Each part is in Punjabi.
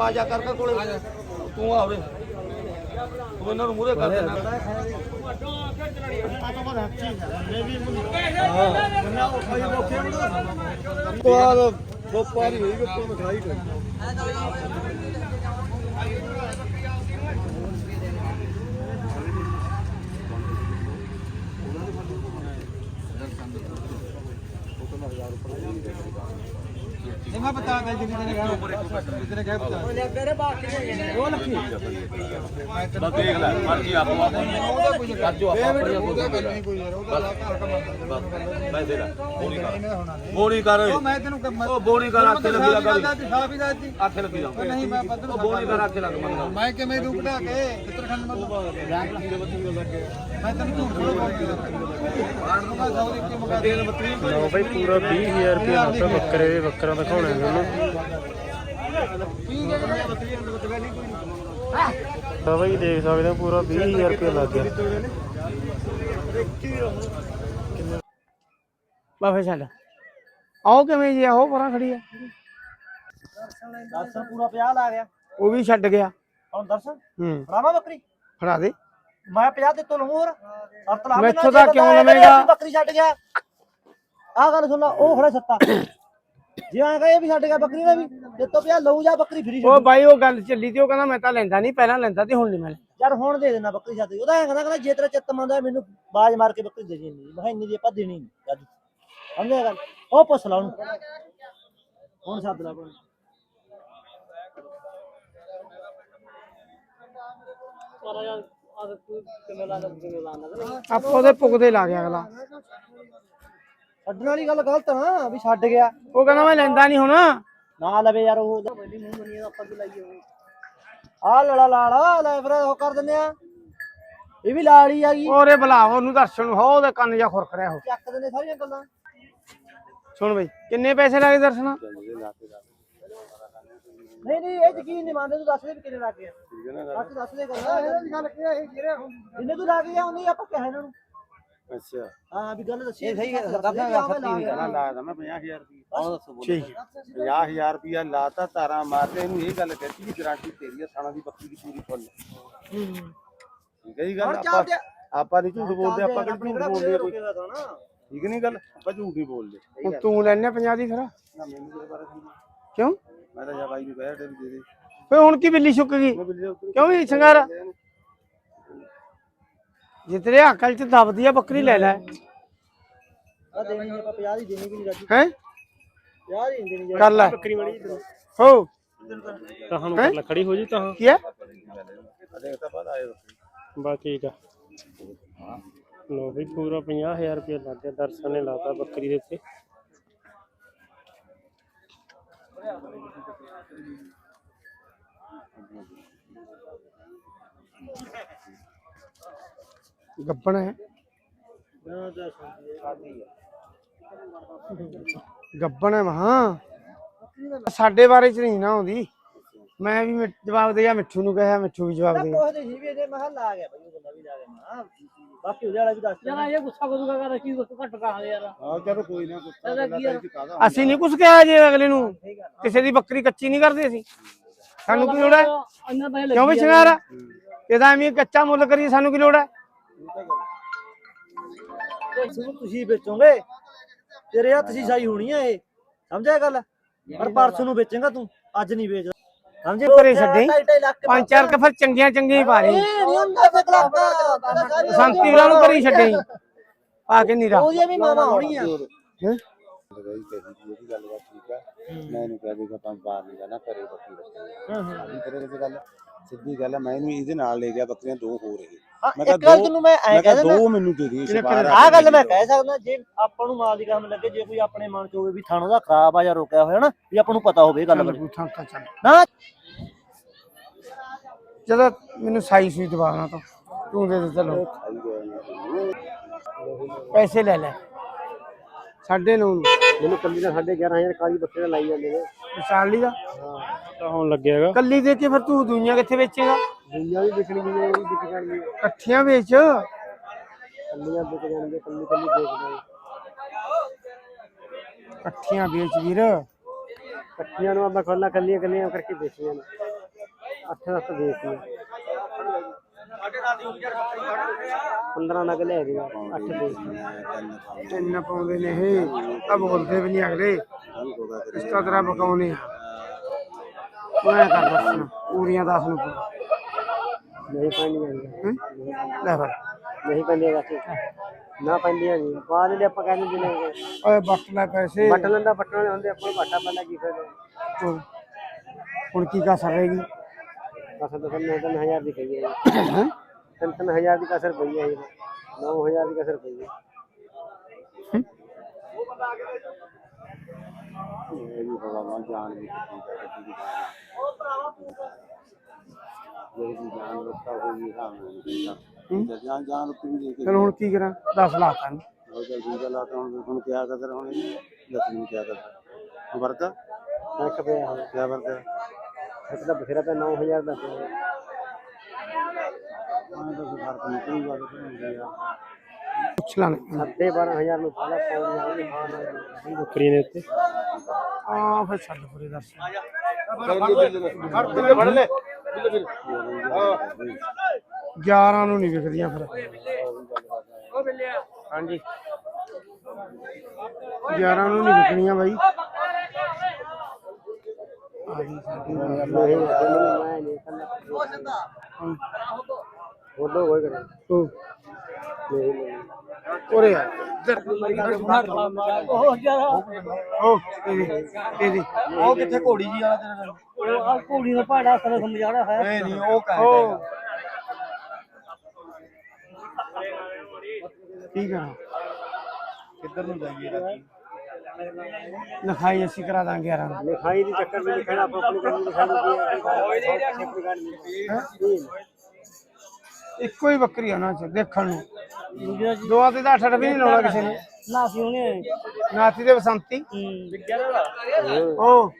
ਆ ਜਾ ਕਰ ਕਰ ਕੋਲੇ। ਤੂੰ ਆ ਉਰੇ। ਤੂੰ ਇਹਨਾਂ ਨੂੰ ਮੂਹਰੇ ਕਰ ਦੇਣਾ। ਬਾਅਦ ਵਪਾਰੀ ਹੋਈ ਕਿ ਤੂੰ ਖਾਈ ਕੋਈ ਮੈਂ ਬਤਾ ਗੱਲ ਜਿੰਨੀ ਤੇਨੇ ਕਿਹਾ ਜਿੰਨੇ ਕਿਹਾ ਬਤਾ ਉਹ ਲੱਖੀ। ਬਸ ਦੇਖ ਲੈ ਮਰਜ਼ੀ ਆਪੋ। ਆਪਣੀ ਕਰ ਜੋ ਆਪਾਂ ਆਪਣੀ ਉਹਦਾ ਗੱਲ ਨਹੀਂ ਕੋਈ ਯਾਰ ਉਹਦਾ ਘਰ ਕਮਾਉਂਦਾ ਮੈਂ ਦੇ ਲੈ ਬੋਣੀ ਕਰ। ਬੋਣੀ ਕਰ। ਉਹ ਮੈਂ ਤੈਨੂੰ ਉਹ ਬੋਣੀ ਕਰ ਆਖੇ ਲੱਗੀ ਲੱਗਾ ਸਾਫ਼ ਹੀ ਦੱਸਦੀ। ਆਖੇ ਲੱਗੀ ਜਾ ਨਹੀਂ ਮੈਂ ਬੱਦਲ ਉਹ ਬੋਣੀ ਕਰ ਆਖੇ ਲੱਗ ਮੰਗਾ ਮੈਂ ਕਿਵੇਂ ਦੂ ਘਟਾ ਕੇ ਚਿੱਤਰਖੰਡ ਮੈਂ ਮੈਂ ਤੈਨੂੰ ਝੂਠ ਥੋੜਾ ਬੋਲਦਾ ਆਣ ਨੂੰ ਮੈਂ ਸੌ ਦੀ ਕੀ ਮੰਗਾ ਦੇ ਲਓ ਬਈ ਪੂਰਾ 20000 ਰੁਪਏ ਲੱਗਾ ਬੱਕਰੇ ਦੇ ਬੱਕਰਾ ਦਿਖਾਉਣਾ ਤਾਂ ਬਈ ਦੇਖ ਸਕਦੇ ਹੋ ਪੂਰਾ 20000 ਰੁਪਏ ਲੱਗ ਗਿਆ। ਬਾਫੇ ਛੱਡ। ਆਓ ਕਿਵੇਂ ਜੀ ਆਓ ਪਰਾਂ ਖੜੀ ਆ ਦਰਸ਼ਨ ਪੂਰਾ 50 ਲਾ ਗਿਆ। ਉਹ ਵੀ ਛੱਡ ਗਿਆ। ਹੁਣ ਦਰਸ਼ਨ ਹੂੰ। ਬੱਕਰੀ? ਫੜਾ ਦੇ। ਮੈਂ 50 ਤੇ ਤੋਂ ਲਵਾਂ ਹੋਰ। ਅਰਤ ਲਾ ਮੈਥੋਂ ਤਾਂ ਕਿਉਂ ਲਵੇਂਗਾ? ਬੱਕਰੀ ਛੱਡ ਗਿਆ। ਆਹ ਗੱਲ ਸੁਣ ਲਾ ਉਹ ਖੜਾ ਸੱਤਾ। ਜੇ ਆ ਗਏ ਵੀ ਛੱਡ ਗਿਆ ਬੱਕਰੀ ਨੇ ਵੀ ਤੇ ਤੋਂ ਪਿਆ ਲਊ ਜਾ ਬੱਕਰੀ ਫਰੀ ਉਹ ਬਾਈ ਉਹ ਗੱਲ ਚੱਲੀ ਤੇ ਉਹ ਕਹਿੰਦਾ ਮੈਂ ਤਾਂ ਲੈਂਦਾ ਨਹੀਂ ਪਹਿਲਾਂ ਲੈਂਦਾ ਤੇ ਹੁਣ ਨਹੀਂ ਮੈਂ ਲੈਂਦਾ। ਯਾਰ ਹੁਣ ਦੇ ਦੇਣਾ ਬੱਕਰੀ ਛੱਡ ਉਹਦਾ ਐਂ ਕਹਿੰਦਾ ਕਹਿੰਦਾ ਜੇ ਤੇਰਾ ਚਿੱਤ ਮੰਨਦਾ ਮੈਨੂੰ ਬਾਜ ਮਾਰ ਕੇ ਬੱਕਰੀ ਦੇ ਦੇ ਨਹੀਂ ਮੈਂ ਕਿਹਾ ਇੰਨੀ ਦੀ ਆਪਾਂ ਦੇਣੀ ਨਹੀਂ ਜੱਜ ਸਮਝਿਆ ਗੱਲ? ਉਹ ਪੁੱਛ ਲਾ ਉਹਨੂੰ। ਹੁਣ ਛੱਡ ਲਾ ਕੋਈ। ਆਪਾਂ ਉਹਦੇ ਪੁੱਗਦੇ ਲਾ ਗਿਆ ਅਗਲਾ। ਛੱਡਣ ਵਾਲੀ ਗੱਲ ਗਲਤ ਨਾ ਵੀ ਛੱਡ ਗਿਆ। ਉਹ ਕਹਿੰਦਾ ਮੈਂ ਲੈਂਦਾ ਨਹੀਂ ਹੁਣ। ਨਾ ਲਵੇ ਯਾਰ ਉਹ ਆਪਾਂ ਕੀ ਲਾਈਏ ਆ ਲੜਾ ਲਾਲਾ ਲੈ ਫਿਰ ਉਹ ਕਰ ਦਿੰਦੇ ਆ। ਇਹ ਵੀ ਹੀ ਆ ਗਈ। ਉਹਰੇ ਬੁਲਾ ਉਹਨੂੰ ਦਰਸ਼ਨ ਨੂੰ ਹੋ ਉਹਦੇ ਕੰਨ ਜਾ ਖੁਰਕ ਰਿਹਾ ਉਹ। ਚੱਕ ਦਿੰਦੇ ਸਾਰੀਆਂ ਗੱਲਾਂ। ਸੁਣ ਬਈ ਕਿੰਨੇ ਪੈਸੇ ਲੱਗੇ ਦਰਸ਼ਨ? ਨਹੀਂ ਨਹੀਂ ਇਹ ਯਕੀਨ ਨਹੀਂ ਮੰਨਦੇ ਤੂੰ ਦੱਸ ਦੇ ਵੀ ਕਿੰਨੇ ਲੱਗ ਗਏ ਸੱਚ ਦੱਸ ਦੇ ਗੱਲ। ਇਹਨਾਂ ਦੀ ਗੱਲ ਕੀ ਹੈ ਇਹ ਜਿਹੜੇ ਜਿੰਨੇ ਤੂੰ ਲੱਗ ਗਿਆ ਉਹਨੇ ਆਪਾਂ ਕਿਹਾ ਇਹਨਾਂ ਨੂੰ। ਅੱਛਾ। ਹਾਂ ਵੀ ਗੱਲ ਦੱਸੀ ਸਹੀ ਕਰਦਾ ਨਾ ਲਾਦਾ ਮੈਂ 50000 ਰੁਪਏ ਆਹ ਦੱਸੋ ਠੀਕ। ਹੈ 50000 ਰੁਪਏ ਲਾਤਾ ਤਾਰਾਂ ਮਾਰਦੇ ਇਹਨੂੰ ਇਹ ਗੱਲ ਕਹਿਤੀ ਕਿ ਗਾਰੰਟੀ ਤੇਰੀ ਆ ਸਾਣਾ ਦੀ ਬੱਕਰੀ ਦੀ ਪੂਰੀ ਫੁੱਲ। ਠੀਕ ਹੈ ਜੀ ਗੱਲ ਹੁਣ ਆਪਾਂ ਚੱਲਦੇ ਆਪਾਂ ਨਹੀਂ ਝੂਠ ਬੋਲਦੇ ਆਪਾਂ ਕਿਹੜਾ ਝੂਠ ਬੋਲਦੇ ਆ ਕੋਈ ਰੁਕੇਗਾ ਤਾਂ ਨਾ। ਠੀਕ ਨਹੀਂ ਗੱਲ ਆਪਾਂ ਝੂਠ ਨਹੀਂ ਬੋਲਦੇ। ਤੂੰ ਲੈਣੇ 50 ਦੀ ਫਿਰ? ਕਿਉਂ? ਮੈਂ ਤਾਂ ਜਾ ਬਾਈ ਨੂੰ ਕਹਿ ਦੇ ਦੇ ਦੇ ਓਏ ਹੁਣ ਕੀ ਬਿੱਲੀ ਸੁੱਕ ਗਈ? ਕਿਉਂ ਵੀ ਸ਼ਿੰਗਾਰ? ਜੇ ਤੇਰੇ ਅਕਲ ਚ ਦਬਦੀ ਆ ਬੱਕਰੀ ਲੈ ਲੈ। ਆ ਦੇਣੀ ਨੀ ਆਪਾਂ 50 ਦੀ ਦੇਣੀ ਵੀ ਨਹੀਂ ਰਾਜੀ? ਹੈ? 50 ਦੀ ਨੀ ਦੇਣੀ ਕਰ ਲੈ। ਬੱਕਰੀ ਮੜੀ ਹੋ। ਤਾਂ ਹੁਣ ਹੈਂ? ਕਰ ਖੜੀ ਹੋ ਜੀ ਤਾਂ। ਕੀ ਹੈ? ਦੇਖ ਤਾਂ ਬਾਅਦ ਆਏ ਬਸ ਠੀਕ ਆ। ਲੋ ਵੀ ਪੂਰਾ 50000 ਰੁਪਏ ਲੱਗ ਗਿਆ ਦਰਸ਼ਨ ਨੇ ਲਾਤਾ ਬੱਕਰੀ ਦੇ ਉੱਤੇ। ਗੱਬਣ ਹੈ। ਗੱਬਣ ਹੈ ਮਹਾ। ਸਾਡੇ ਬਾਰੇ ਚ ਨਹੀਂ ਨਾ ਆਉਂਦੀ। ਮੈਂ ਵੀ ਜਵਾਬ ਦੇ ਗਿਆ ਮਿੱਠੂ ਨੂੰ ਕਿਹਾ ਮਿੱਠੂ ਵੀ ਜਵਾਬ ਦੇ ਗਿਆ ਕੋਹ ਦੇ ਸੀ ਵੀ ਇਹਦੇ ਮੈਂ ਕਿਹਾ ਲਾ ਗਿਆ ਬਈ ਉਹ ਬੰਦਾ ਵੀ ਲਾ ਗਿਆ। ਮੈਂ ਕਿਹਾ ਬਾਕੀ ਉਹਦੇ ਵਾਲਾ ਵੀ ਦੱਸ ਯਾਰ ਇਹ ਗੁੱਸਾ ਕਰੂਗਾ ਕਹਿੰਦਾ ਕੀ ਘੱਟ ਕਰਾ ਦੇ ਯਾਰ। ਹਾਂ ਚਲੋ ਕੋਈ ਨਾ ਕੁੱਤਾ ਇਹਦਾ ਕੀ ਯਾਰ ਅਸੀਂ ਨਹੀਂ ਕੁਝ ਕਿਹਾ ਜੇ ਅਗਲੇ ਨੂੰ। ਕਿਸੇ ਦੀ ਬੱਕਰੀ ਕੱਚੀ ਨਹੀਂ ਕਰਦੇ ਅਸੀਂ। ਸਾਨੂੰ ਕੀ ਲੋੜ ਹੈ? ਕਿਉਂ ਵੀ ਸ਼ਿੰਗਾਰ? ਇਹਦਾ ਐਵੇਂ ਕੱਚਾ ਮੁੱਲ ਕਰੀਏ ਸਾਨੂੰ ਕੀ ਲੋੜ ਹੈ? ਤੁਸੀਂ ਵੇਚੋਗੇ? ਤੇਰੇ ਹੱਥ ਸੀ ਸਾਈ ਹੋਣੀ ਆ ਇਹ। ਸਮਝਿਆ ਗੱਲ? ਪਰ ਪਰਸੋਂ ਨੂੰ ਵੇਚੇਗਾ ਤੂੰ ਅੱਜ ਨਹੀਂ ਵੇਚ ਸਮਝੇ ਘਰੇ ਛੱਡੀ। ਪੰਜ ਚਾਰ ਕੇ ਫਿਰ ਚੰਗੀਆਂ ਚੰਗੀਆਂ ਹੀ ਪਾ ਲਈ। ਇਹ ਸੰਤੀ ਉਹਨਾਂ ਨੂੰ ਕਰੀ ਛੱਡੇ। ਪਾ ਕੇ ਨੀਰਾ ਉਹਦੀਆਂ ਵੀ ਮਾਵਾ ਹੋਣੀਆਂ। ਹੈਂ? ਬਈ ਕਹੀ ਜੀ ਇਹ ਗੱਲ ਬਾਤ ਠੀਕ ਆ। ਮੈਂ ਇਹਨੂੰ ਕਹਿ ਦੇਗਾ ਤਾਂ ਬਾਹਰ ਨਹੀਂ ਜਾਣਾ ਘਰੇ ਰੱਖਣੀ ਹਾਂ ਹਾਂ। ਹਾਂ ਤੇਰੇ ਤੇ ਗੱਲ ਸਿੱਧੀ ਗੱਲ ਹੈ ਮੈਂ ਇਹਨੂੰ ਇਹਦੇ ਨਾਲ ਲੈ ਗਿਆ ਬੱਕਰੀਆਂ ਦੋ ਹੋ ਰਹੀ ਮੈਂ ਕਿਹਾ ਇੱਕ ਗੱਲ ਦੋ- ਤੈਨੂੰ ਮੈਂ ਐ ਮੈਂ ਕਹਿ ਕਿਹਾ ਦਿੰਦਾ ਦੋ ਮੈਨੂੰ ਦੇ ਦੇ ਸ਼ਿਕਾਰ ਆਹ ਗੱਲ ਮੈਂ ਕਹਿ ਸਕਦਾ ਜੇ ਆਪਾਂ ਨੂੰ ਮਾਲ ਦੀ ਕੰਮ ਲੱਗੇ ਜੇ ਕੋਈ ਆਪਣੇ ਮਨ ਚ ਹੋਵੇ ਵੀ ਥਾਣੋਂ ਦਾ ਖਰਾਬ ਆ ਜਾਂ ਰੋਕਿਆ ਹੋਇਆ ਨਾ ਵੀ ਆਪਾਂ ਨੂੰ ਪਤਾ ਹੋਵੇ ਇਹ ਗੱਲ ਬਾਰੇ। ਬੂਥਾਂ ਤਾਂ ਚੱਲ। ਨਾ। ਜਦੋਂ ਮੈਨੂੰ ਸਾਈ ਸੂਈ ਦਵਾਣਾ ਤਾਂ। ਤੂੰ ਦੇ ਦੇ ਚਲੋ। ਪੈਸੇ ਲੈ ਲੈ। ਸਾਢੇ ਨੌ। ਨੂੰ ਮੈਨੂੰ ਕੱਲੀ ਦਾ 11500 ਕਾਲੀ ਬੱਕਰੇ ਲਾਈ ਜਾਂਦੇ ਨੇ। ਚਾਲੀ ਦਾ। ਤਾਂ ਹੁਣ ਲੱਗਿਆਗਾ। ਕੱਲੀ ਦੇ ਕੇ ਫਿਰ ਤੂੰ ਦੁਨੀਆ ਕਿੱਥੇ ਵੇਚੇਗਾ? ਦੁਨੀਆ ਵੀ ਵਿਕਣੀ ਵੀ ਉਹ ਵੀ ਵਿਕ ਜਾਣਗੀ। ਇਕੱਠੀਆਂ ਵੇਚ? ਕੱਲੀਆਂ ਵਿਕ ਜਾਣਗੇ ਕੱਲੀ ਕੱਲੀ ਵੇਚ ਦਾਂਗੇ। ਇਕੱਠੀਆਂ ਵੇਚ ਵੀਰ। ਇਕੱਠੀਆਂ ਨੂੰ ਆਪਾਂ ਖੋਲਾ ਕੱਲੀਆਂ ਕੱਲੀਆਂ ਕਰਕੇ ਵੇਚੀਆਂ ਨੇ ਅੱਠ ਅੱਠ ਵੇਚੀਆਂ 15 ਨਗ ਲੈ ਗਿਆ ਅੱਠ ਵੇਚੀਆਂ ਤਿੰਨ ਪਾਉਂਦੇ ਨੇ ਇਹ ਤਾਂ ਬੋਲਦੇ ਵੀ ਨਹੀਂ ਅਗਲੇ। ਇਸ ਤਰ੍ਹਾਂ ਬਕਾਉਨੇ ਆ। ਮੈਂ ਕਰ ਦੱਸਣਾ ਪੂਰੀਆਂ 10 ਨੂੰ। ਨਹੀਂ ਪੈਂਦੀਆਂ ਜੀ। ਹੈਂ? ਲੈ ਫਿਰ ਨਹੀਂ ਪੈਂਦੀਆਂ ਨਾ ਪੈਂਦੀਆਂ ਜੀ। ਬਾਅਦ ਦੇ ਆਪਾਂ ਕਹਿੰਦੇ ਜਿਨੇ ਓਏ ਬੱਟ ਲੈ ਪੈਸੇ। ਬੱਟ ਲੈਂਦਾ ਬੱਟਣ ਹੁੰਦੇ ਆਪਾਂ ਬਾਟਾ ਪੈਂਦਾ ਕੀ ਫਾਇਦਾ ਹੁਣ- ਕੀ ਕਰ ਸਕੇਗੀ ਕਸਰ ਤਾਂ ਤਿੰਨ ਤਿੰਨ ਹਜ਼ਾਰ ਦੀ ਪਈ ਹੈ? ਜੀ ਤਿੰਨ ਤਿੰਨ ਹਜ਼ਾਰ ਦੀ ਕਸਰ ਪਈ ਹੈ ਜੀ। ਨੌ ਹਜ਼ਾਰ ਦੀ ਕਸਰ ਪਈ ਹੈ। ਇਹ ਵੀ ਠੀਕ ਹੈ ਗੱਡੀ ਦੀ ਜਿਹੜੀ ਜਾਨ ਰੱਖਾ ਹੋਈ ਹਾਂ ਜਾਨ ਜਾਨ ਉੱਤੇ ਵੀ ਦੇ ਕੇ ਫਿਰ ਹੁਣ ਕੀ ਕਰਾਂ? 10 ਲਾਤਾ ਨੂੰ ਬਹੁਤ ਜਲਦੀ ਗੱਲ ਆ ਤਾਂ ਹੁਣ ਹੁਣ ਕਿਆ ਕਦਰ ਹੁਣ? ਦੱਸ ਨਹੀਂ ਕਿਆ ਕਦਰ। ਵਰਕਾ ਇੱਕ ਪਿਆ। ਹੈ ਕਿਆ ਵਰਕਾ ਇੱਕ ਤਾਂ ਬਥੇਰਾ ਤਾਂ 9000 ਦਾ ਨਿਕਲੀ ਵਾਰ ਤੋਂ ਹੁੰਦੇ ਆ ਪੁੱਛ ਲਾਂਗੇ ਸੱਤੇ 12000 ਨੂੰ ਪਹਿਲਾਂ ਪੌੜੀ ਆਉਂਦੀ ਹਾਂ ਬੱਕਰੀ ਦੇ ਉੱਤੇ। ਆ ਫਿਰ ਛੱਡ ਪਰੇ ਦੱਸ। ਫੜ ਲੈ 11 ਨੂੰ ਨਹੀਂ ਵਿਕਦੀਆਂ ਫਿਰ। ਹਾਂਜੀ। 11 ਨੂੰ ਨਹੀਂ ਵਿਕਣੀਆਂ ਬਾਈ। ਆ ਗਈ ਸਾਡੀ। ਨਹੀਂ ਮੈਂ ਨਹੀਂ ਕੋਈ ਉਹ ਨਹੀਂ ਨਹੀਂ ਉਰੇ ਆ ਇੱਧਰ ਬਹੁਤ ਜ਼ਿਆਦਾ ਉਹ ਇਹਦੀ ਇਹਦੀ ਉਹ ਕਿੱਥੇ ਘੋੜੀ ਜੀ ਵਾਲਾ ਤੇਰੇ ਨਾਲ ਉਹ ਆ ਘੋੜੀ ਦਾ ਪਹਾੜਾ ਸਰ ਸਮਝਾਣਾ ਹੈ ਨਹੀਂ ਨਹੀਂ ਉਹ ਕਹਿ ਉਹ ਕੀ ਕਰਾਂ ਕਿੱਧਰ ਨੂੰ ਜਾਈਏ ਰਾਤੀ ਲਿਖਾਈ ਅਸੀਂ ਕਰਾ ਦਾਂਗੇ 11 ਨੂੰ ਲਿਖਾਈ ਦੀ ਚੱਕਰ ਵੀ ਲਿਖਣਾ ਆਪਾਂ ਆਪਣੀ ਕੰਮ ਲਿਖਾ ਲਈਏ ਇੱਕੋ ਹੀ ਬੱਕਰੀ ਆ ਉਹਨਾਂ ਚ ਦੇਖਣ ਨੂੰ। ਦੋਆਂ ਤੇ ਤਾਂ ਅੱਠ ਅੱਠ ਵੀ ਨਹੀਂ ਲਾਉਣਾ ਕਿਸੇ ਨੇ। ਨਾ ਸੀ ਉਹਨੇ ਨਾਥੀ ਦੇ ਬਸੰਤੀ। ਹੂੰ। ਉਹ।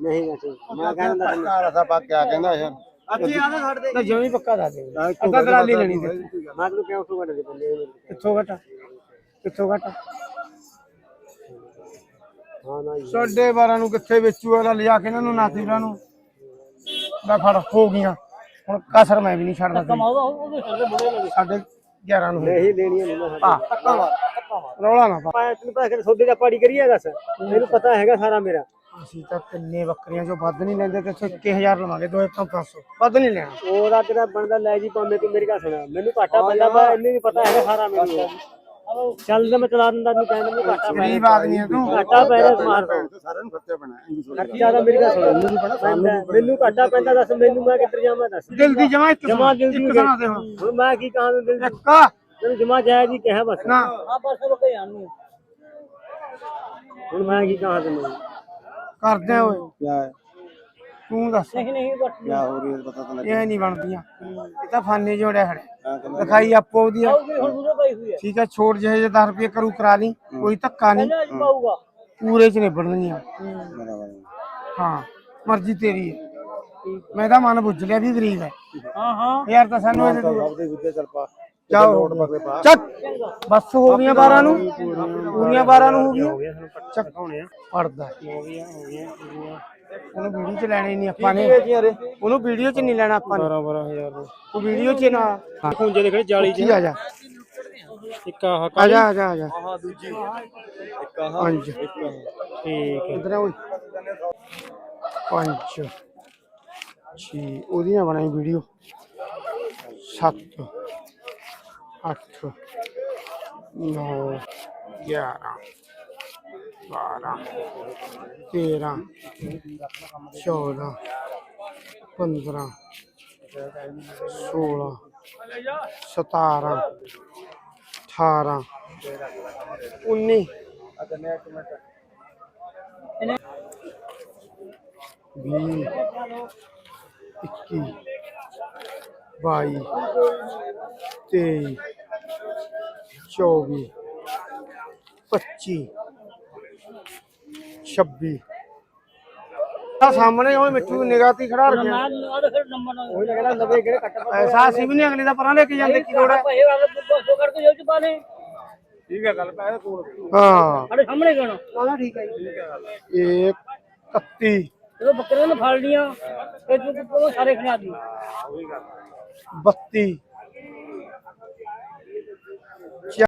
ਨਹੀਂ ਅਸੀਂ ਮੈਂ ਕਹਿੰਦਾ ਤੈਨੂੰ ਘਰ ਦਾ ਪਾ ਕੇ ਆ ਕਹਿੰਦਾ ਯਾਰ ਅੱਛੇ ਆਦੇ ਛੱਡ ਦੇ। ਤਾਂ ਜਮੀ ਪੱਕਾ ਦੱਸ ਦੇ। ਅੱਧਾ ਦਲਾਲੀ ਲੈਣੀ ਤੇ ਮੈਂ ਤੈਨੂੰ ਕਿਉਂ ਸੁਣ ਦੇ ਬੰਦੇ ਨੇ ਕਿੱਥੋਂ ਘਟਾ? ਕਿੱਥੋਂ ਘਟਾ? ਹਾਂ ਨਾ ਜੀ। ਸਾਢੇ 12 ਨੂੰ ਕਿੱਥੇ ਵੇਚੂ ਲਿਜਾ ਕੇ ਇਹਨਾਂ ਨੂੰ ਨਾਥੀਰਾਂ ਨੂੰ। ਲੈ ਫੜ ਹੋ ਗਈਆਂ। ਹੁਣ ਕਸਰ ਮੈਂ ਵੀ ਨਹੀਂ ਛੱਡਦਾ ਤੈਨੂੰ। ਕਮਾਉਦਾ ਉਹਦੇ ਸਾਡੇ ਬੁੜੇ ਲੱਗੇ ਸਾਢੇ 11 ਨੂੰ। ਨਹੀਂ ਦੇਣੀਆਂ ਨਹੀਂ ਮੈਂ। ਪਾ ਰੌਲਾ ਨਾ ਪਾ। ਪਾਇਆ ਤੈਨੂੰ ਪਤਾ ਕਿ ਸੌਦੇ ਦਾ ਪਾੜੀ ਕਰੀਏ ਦੱਸ। ਮੈਨੂੰ ਪਤਾ ਹੈਗਾ ਸਾਰਾ ਮੇਰਾ। ਅਸੀਂ ਤਾਂ ਕਿੰਨੇ ਬੱਕਰੀਆਂ ਚੋਂ ਵੱਧ ਨਹੀਂ ਲੈਂਦੇ ਤੇ ਇੱਥੇ 1000 ਲਵਾਂਗੇ 2500 ਵੱਧ ਨਹੀਂ ਲੈਣਾ। ਉਹਦਾ ਤੇਰਾ ਬਣਦਾ ਲੈ ਜੀ ਪਾਵੇਂ ਤੂੰ ਮੇਰੀ ਗੱਲ ਸੁਣਾ। ਮੈਨੂੰ ਘਾਟਾ ਪੈਂਦਾ ਵਾ ਇੰਨੇ ਵੀ ਪਤਾ ਹੈਗਾ ਸਾਰਾ ਮੈਨੂੰ। ਚੱਲ ਤਾਂ ਮੈਂ ਚਲਾ ਦਿੰਦਾ ਨਹੀਂ ਕਹਿੰਦਾ ਮੈਨੂੰ ਘਾਟਾ ਪੈ ਗਰੀਬ ਆਦਮੀ ਹੈ ਤੂੰ। ਘਾਟਾ ਪੈ ਰਿਹਾ ਸਮਾਰ ਤੋਂ। ਸਾਰਿਆਂ ਨੂੰ ਖਰਚਾ ਪੈਣਾ ਇੰਨੀ ਸੋਚ ਖਰਚਾ ਤਾਂ ਮੇਰੀ ਗੱਲ ਸੁਣ। ਪੈਂਦਾ ਮੈਨੂੰ ਘਾਟਾ ਪੈਂਦਾ ਦੱਸ ਮੈਨੂੰ ਮੈਂ ਕਿੱਧਰ ਜਾਵਾਂ ਦੱਸ। ਦਿਲ ਦੀ ਜਮਾ ਇੱਕ ਜਮਾ। ਦਿਲ ਦੀ ਦੇ ਹੁਣ ਮੈਂ ਕੀ ਕਹਾਂ ਦਿਲ ਦੀ ਇੱਕ। ਤੈਨੂੰ ਜਮਾ ਜਾਇਆ ਜੀ ਕਿਹਾ ਬਸ। ਨਾ। ਆ ਬਸ ਲੋਕੇ ਜਾਣੂ ਹੁਣ ਮੈਂ ਕੀ ਕਹਾਂ ਤੈਨੂੰ? ਕਰਦੇ ਓਏ। ਕਿਆ ਹੈ? ਤੂੰ ਦੱਸ। ਨਹੀਂ ਨਹੀਂ ਬਸ। ਕਿਆ ਹੋ ਰਹੀ ਹੈ ਪਤਾ ਤਾਂ ਲੱਗੇ ਇਹ ਨਹੀਂ ਬਣਦੀਆਂ। ਇਹ ਤਾਂ ਫਾਨੇ ਜੋੜਿਆ ਖੜੇ ਹਾਂ ਕਹਿੰਦਾ ਲਿਖਾਈ ਆਪੋ ਉਹਦੀ ਆ। ਆਉਗੀ ਹੁਣ ਉਹਦੇ ਪਈ ਹੋਈ ਹੈ ਠੀਕ ਹੈ ਛੋੜ ਜਿਹੇ ਜੇ 10 ਰੁਪਏ ਕਰੂ ਕਰਾ ਲਈ। ਕੋਈ ਧੱਕਾ ਨਹੀਂ। ਅੱਜ ਪਾਊਗਾ। ਪੂਰੇ ਚ ਨਿਬੜਨੀਆਂ ਬਰਾਬਰ ਹਾਂ। ਮਰਜ਼ੀ ਤੇਰੀ ਹੈ ਮੈਂ ਤਾਂ ਮਨ ਬੁੱਝ ਲਿਆ ਵੀ ਗਰੀਬ ਹੈ ਹਾਂ ਹਾਂ। ਯਾਰ ਤਾਂ ਸਾਨੂੰ ਇਹਦੇ ਤੋਂ ਸਭ ਦੇ ਗੁੱਦੇ ਚੱਲ ਪਾ। ਜਾਓ। ਨੋਟ ਪਕੜੇ ਪਾ ਚੱਕ। ਬਸ ਹੋ ਗਈਆਂ 12 ਨੂੰ। ਪੂਰੀਆਂ 12 ਨੂੰ ਹੋ ਗਈਆਂ। ਚੱਕ। ਪੜਦਾ ਹੋ ਗਿਆ ਹੋ ਗਿਆ ਪੂਰੀਆਂ ਉਹਨੂੰ ਵੀਡੀਓ ਚ ਲੈਣੇ ਨਹੀਂ ਆਪਾਂ ਨੇ। ਉਹਨੂੰ ਵੀਡੀਓ ਚ ਨਹੀਂ ਲੈਣਾ ਆਪਾਂ ਨੇ। 12 12000 ਉਹ ਵੀਡੀਓ ਚ ਨਾ। ਖੁੰਝੇ ਦੇ ਖੜੇ ਜਾਲੀ ਕੀ ਆ ਜਾ। ਇੱਕ ਆਹ ਆ ਜਾ ਆ ਜਾ ਆ ਜਾ। ਆਹ ਦੂਜੀ। ਇੱਕ ਆਹ। ਪੰਜ। ਠੀਕ ਇਧਰ ਆ ਓਏ। ਪੰਜ ਛੇ। ਉਹਦੀਆਂ ਬਣਾਈ ਵੀਡੀਓ। ਸੱਤ ਅੱਠ ਨੌ ਗਿਆਰਾਂ। ਬਾਰਾਂ ਤੇਰਾਂ ਚੌਦਾਂ ਪੰਦਰਾਂ ਸੋਲਾਂ ਸਤਾਰਾਂ ਅਠਾਰਾਂ ਉੱਨੀ। ਵੀਹ ਇੱਕੀ ਬਾਈ ਤੇਈ ਚੌਵੀ ਪੱਚੀ। ਛੱਬੀ। ਆ ਸਾਹਮਣੇ ਉਹ ਮਿੱਠੂ ਨਿਗਾਹ ਤੀ ਖੜਾ ਰੱਖਿਆ ਮੈਂ ਆ ਦੇ ਫਿਰ ਨੰਬਰ ਨਾਲ ਉਹੀ ਲੱਗਦਾ ਨਵੇਂ ਕਿਹੜੇ ਕੱਟ ਐਸਾ ਅਸੀਂ ਵੀ ਨਹੀਂ ਅਗਲੇ ਦਾ ਪਰਾਂ ਲੈ ਕੇ ਜਾਂਦੇ ਕੀ ਲੋੜ ਹੈ? ਪੈਸੇ ਵਾਲੇ 200 ਕਰਕੇ ਜੇਬ ਚ ਪਾ ਲੈ ਹਾਂ ਸਾਡੇ ਸਾਹਮਣੇ ਗਣ ਨਾ ਠੀਕ ਹੈ ਜੀ। 1 31 ਜਦੋਂ ਬੱਕਰੇ ਨੇ ਫੜ ਲੀਆਂ ਫਿਰ ਤੂੰ ਉਹ ਸਾਰੇ ਖਿਆ ਦੀ। 32